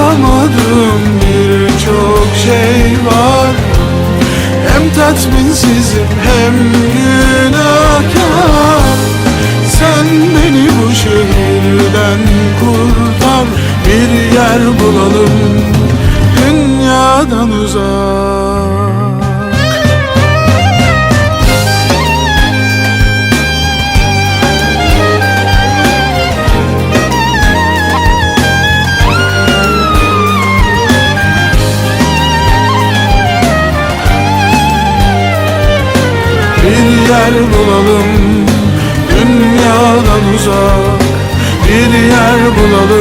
Yapamadığım birçok şey var. Hem tatminsizim hem günahkar. Sen beni bu şehirden kurtar. Bir yer bulalım dünyadan uzak Bir yer bulalım dünyadan uzak. Bir yer bulalım